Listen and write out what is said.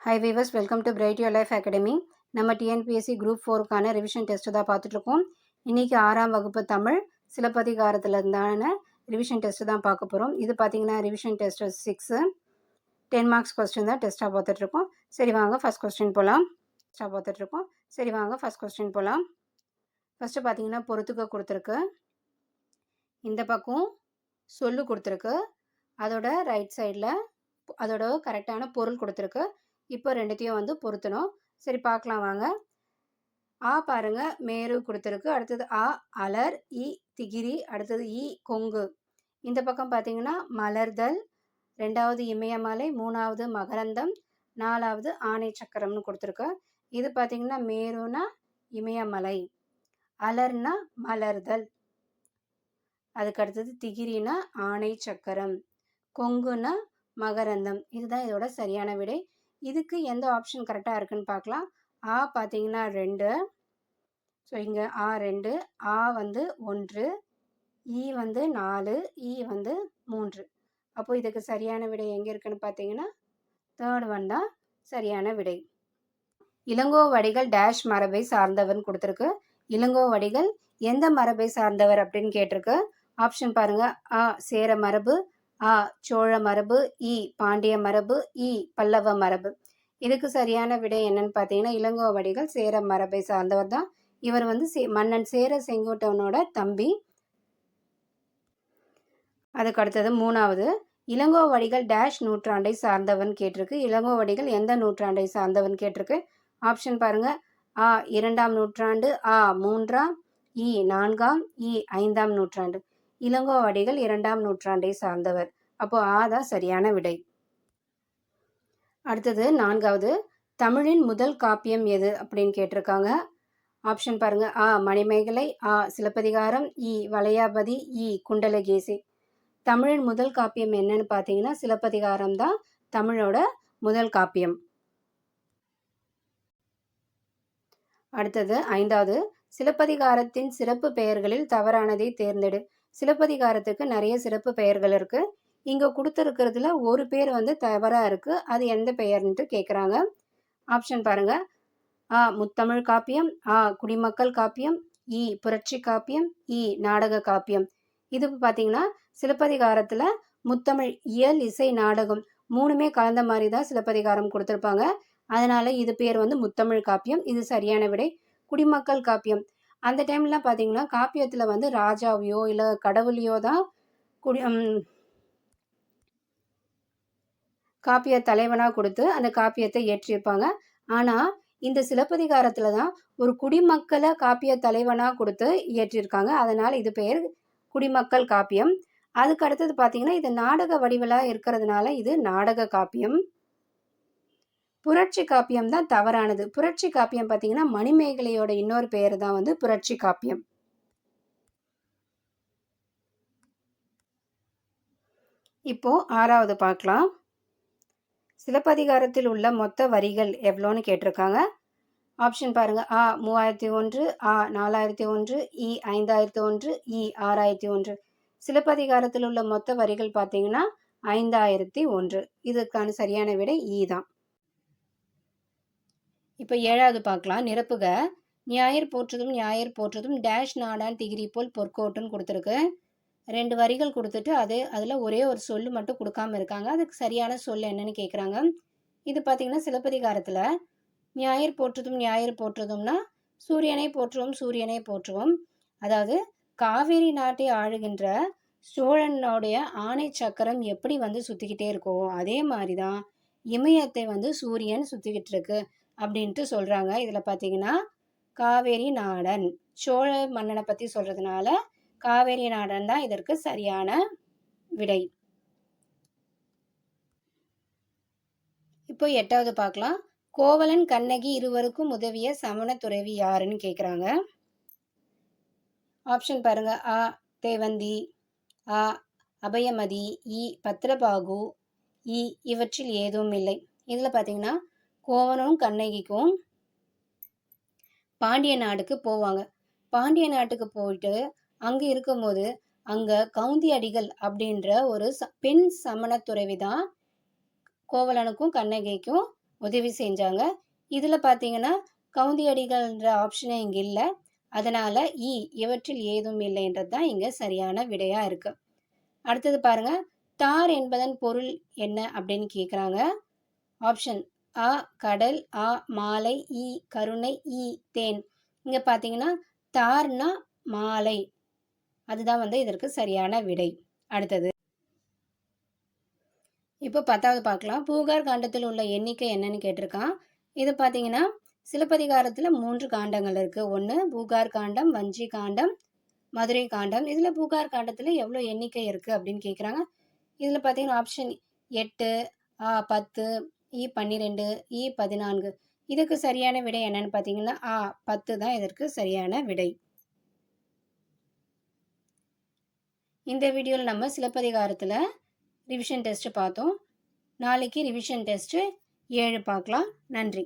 Hi viewers welcome to bright your life academy நம்ம TNPSC group ஃபோருக்கான revision test தான் பார்த்துட்ருக்கோம் இன்றைக்கி ஆறாம் வகுப்பு தமிழ் சிலப்பதிகாரத்தில் இருந்தான ரிவிஷன் டெஸ்ட்டு தான் பார்க்க போகிறோம் இது பார்த்திங்கன்னா revision test six ten marks question தான் டெஸ்ட்டாக பார்த்துட்ருக்கோம் சரி வாங்க ஃபஸ்ட் கொஸ்டின் போகலாம் டெஸ்ட்டாக பார்த்துட்ருக்கோம் சரி வாங்க ஃபஸ்ட் கொஸ்டின் போகலாம் ஃபஸ்ட்டு பார்த்தீங்கன்னா பொறுத்துக்க கொடுத்துருக்கு. இந்த பக்கம் சொல்லு கொடுத்துருக்கு. அதோட ரைட் சைடில் அதோட கரெக்டான பொருள் கொடுத்துருக்கு. இப்போ ரெண்டுத்தையும் வந்து பொருத்தணும். சரி பார்க்கலாம் வாங்க. ஆ பாருங்கள் மேரு கொடுத்துருக்கு. அடுத்தது ஆ அலர் இ திகிரி. அடுத்தது இ கொங்கு. இந்த பக்கம் பார்த்தீங்கன்னா மலர்தல். ரெண்டாவது இமயமலை மூணாவது மகரந்தம் நாலாவது ஆணை சக்கரம்னு கொடுத்துருக்கு. இது பார்த்தீங்கன்னா மேருனா இமயமலை அலர்னா மலர்தல். அதுக்கு அடுத்தது திகிரினா ஆணை சக்கரம் கொங்குனா மகரந்தம். இதுதான் இதோட சரியான விடை. இதுக்கு எந்த ஆப்ஷன் கரெக்டாக இருக்குன்னு பார்க்கலாம். ஆ பார்த்தீங்கன்னா ரெண்டு. ஸோ இங்கே ஆ ரெண்டு ஆ வந்து ஒன்று இ வந்து நாலு ஈ வந்து மூன்று. அப்போது இதுக்கு சரியான விடை எங்கே இருக்குன்னு பார்த்தீங்கன்னா தேர்ட் ஒன் தான் சரியான விடை. இளங்கோவடிகள் டேஷ் மரபை சார்ந்தவர்னு கொடுத்துருக்கு. இளங்கோவடிகள் எந்த மரபை சார்ந்தவர் அப்படின்னு கேட்டிருக்கு. ஆப்ஷன் பாருங்கள் ஆ சேர மரபு ஆ சோழ மரபு இ பாண்டிய மரபு இ பல்லவ மரபு. இதுக்கு சரியான விடை என்னன்னு பார்த்தீங்கன்னா இளங்கோவடிகள் சேர மரபை சார்ந்தவர் தான். இவர் வந்து சே மன்னன் சேர செங்கோட்டவனோட தம்பி. அதுக்கு அடுத்தது மூணாவது. இளங்கோவடிகள் டேஷ் நூற்றாண்டை சார்ந்தவன் கேட்டிருக்கு. இளங்கோவடிகள் எந்த நூற்றாண்டை சார்ந்தவன் கேட்டிருக்கு? ஆப்ஷன் பாருங்க. ஆ இரண்டாம் நூற்றாண்டு ஆ மூன்றாம் இ நான்காம் இ ஐந்தாம் நூற்றாண்டு. இளங்கோவடிகள் இரண்டாம் நூற்றாண்டை சார்ந்தவர். அப்போ ஆ தான் சரியான விடை. அடுத்தது நான்காவது. தமிழின் முதல் காப்பியம் எது அப்படின்னு கேட்டிருக்காங்க. ஆப்ஷன் பாருங்க. ஆ மணிமேகலை ஆ சிலப்பதிகாரம் இ வளையாபதி இ குண்டலகேசி. தமிழின் முதல் காப்பியம் என்னன்னு பார்த்தீங்கன்னா சிலப்பதிகாரம் தான் தமிழோட முதல் காப்பியம். அடுத்தது ஐந்தாவது. சிலப்பதிகாரத்தின் சிறப்பு பெயர்களில் தவறானதை தேர்ந்தெடு. சிலப்பதிகாரத்துக்கு நிறைய சிறப்பு பெயர்கள் இருக்கு. இங்க கொடுத்துருக்கிறதுல ஒரு பேர் வந்து தவறா இருக்கு. அது எந்த பெயர்ன்ட்டு கேட்குறாங்க ஆப்ஷன் பாருங்க. ஆ முத்தமிழ் காப்பியம் ஆ குடிமக்கள் காப்பியம் இ புரட்சி காப்பியம் இ நாடக காப்பியம். இது பார்த்தீங்கன்னா சிலப்பதிகாரத்தில் முத்தமிழ் இயல் இசை நாடகம் மூணுமே கலந்த மாதிரி தான் சிலப்பதிகாரம் கொடுத்துருப்பாங்க. அதனால் இது பேர் வந்து முத்தமிழ் காப்பியம். இது சரியான விடை. குடிமக்கள் காப்பியம். அந்த டைம்லாம் பார்த்தீங்கன்னா காப்பியத்தில் வந்து ராஜாவையோ இல்லை கடவுளையோ தான் குடி காப்பிய தலைவனாக கொடுத்து அந்த காப்பியத்தை ஏற்றியிருப்பாங்க ஆனால் இந்த சிலப்பதிகாரத்தில் தான் ஒரு குடிமக்களை காப்பிய தலைவனாக கொடுத்து இயற்றியிருக்காங்க அதனால் இது பெயர் குடிமக்கள் காப்பியம். அதுக்கு அடுத்தது பார்த்தீங்கன்னா இது நாடக வடிவலாக இருக்கிறதுனால இது நாடக காப்பியம். புரட்சி காப்பியம் தான் தவறானது. புரட்சி காப்பியம் பார்த்தீங்கன்னா மணிமேகலையோட இன்னொரு பெயர் தான் வந்து புரட்சி காப்பியம். இப்போ ஆறாவது பார்க்கலாம். சிலப்பதிகாரத்தில் உள்ள மொத்த வரிகள் எவ்வளோன்னு கேட்டிருக்காங்க. ஆப்ஷன் பாருங்க. ஆ மூவாயிரத்தி ஒன்று ஆ நாலாயிரத்தி ஒன்று இ ஐந்தாயிரத்தி ஒன்று இ ஆறாயிரத்தி ஒன்று. சிலப்பதிகாரத்தில் உள்ள மொத்த வரிகள் பார்த்தீங்கன்னா ஐந்தாயிரத்தி ஒன்று. இதுக்கான சரியான விடை இ தான். இப்போ ஏழாவது பார்க்கலாம் நிரப்புக. ஞாயிறு போற்றதும் ஞாயிறு போற்றதும் டேஷ் நாடான் திகிரி போல் பொற்கோட்டுன்னு கொடுத்துருக்கு. ரெண்டு வரிகள் கொடுத்துட்டு அது அதில் ஒரே ஒரு சொல் மட்டும் கொடுக்காம இருக்காங்க. அதுக்கு சரியான சொல் என்னன்னு கேட்குறாங்க இது பார்த்தீங்கன்னா சிலப்பதிகாரத்தில். ஞாயிறு போற்றுதும் ஞாயிறு போற்றுதும்னா சூரியனை போற்றுவோம் சூரியனை போற்றுவோம். அதாவது காவேரி நாட்டை ஆளுகின்ற சோழனுடைய ஆணை சக்கரம் எப்படி வந்து சுற்றிக்கிட்டே இருக்கோ அதே மாதிரி தான் இமயத்தை வந்து சூரியன் சுற்றிக்கிட்டு இருக்கு. அப்படின்ட்டு சொல்கிறாங்க இதில் பார்த்தீங்கன்னா காவேரி நாடன். சோழ மன்னனை பற்றி சொல்கிறதுனால காவேரி நாடன் தான் இதற்கு சரியான விடை. இப்போ எட்டாவது பார்க்கலாம் கோவலன் கண்ணகி இருவருக்கும் உதவிய சமண துறவி யாருன்னு கேட்குறாங்க ஆப்ஷன் பாருங்க. ஆ தேவந்தி. ஆ அபயமதி. இ பத்ரபாகு. இ இவற்றில் ஏதும் இல்லை. இதில் பார்த்தீங்கன்னா கோவனும் கண்ணகிக்கும் பாண்டிய நாட்டுக்கு போவாங்க. பாண்டிய நாட்டுக்கு போயிட்டு அங்கே இருக்கும்போது அங்கே கவுந்தி அடிகள் அப்படின்ற ஒரு ச பெண் சமண துறவி தான் கோவலனுக்கும் கண்ணகிக்கும் உதவி செஞ்சாங்க. இதில் பார்த்தீங்கன்னா கவுந்தி அடிகள்ன்ற ஆப்ஷனே இங்கே இல்லை. அதனால் இ இவற்றில் ஏதும் இல்லைன்றது தான் இங்கே சரியான விடையாக இருக்குது அடுத்தது பாருங்க தார் என்பதன் பொருள் என்ன அப்படின்னு கேட்குறாங்க ஆப்ஷன் அ கடல் அ மாலை இ கருணை இ தேன். இங்கே பார்த்தீங்கன்னா தார்னா மாலை. அதுதான் வந்து இதற்கு சரியான விடை. அடுத்தது. இப்போ பத்தாவது பார்க்கலாம். பூகார் காண்டத்தில் உள்ள எண்ணிக்கை என்னன்னு கேட்டிருக்கான். இது பார்த்தீங்கன்னா சிலப்பதிகாரத்தில் மூன்று காண்டங்கள் இருக்குது ஒன்று பூகார் காண்டம் வஞ்சி காண்டம் மதுரை காண்டம். இதில் பூகார் காண்டத்தில் எவ்வளோ எண்ணிக்கை இருக்குது அப்படின்னு கேட்குறாங்க இதில் பார்த்தீங்கன்னா ஆப்ஷன் எட்டு பத்து இ பன்னிரெண்டு இ பதினான்கு. இதுக்கு சரியான விடை என்னன்னு பார்த்தீங்கன்னா ஆ பத்து தான் இதற்கு சரியான விடை. இந்த வீடியோவில் நம்ம சிலப்பதிகாரத்தில் ரிவிஷன் டெஸ்ட்டு பார்த்தோம் நாளைக்கு ரிவிஷன் டெஸ்ட்டு ஏழு பார்க்கலாம் நன்றி.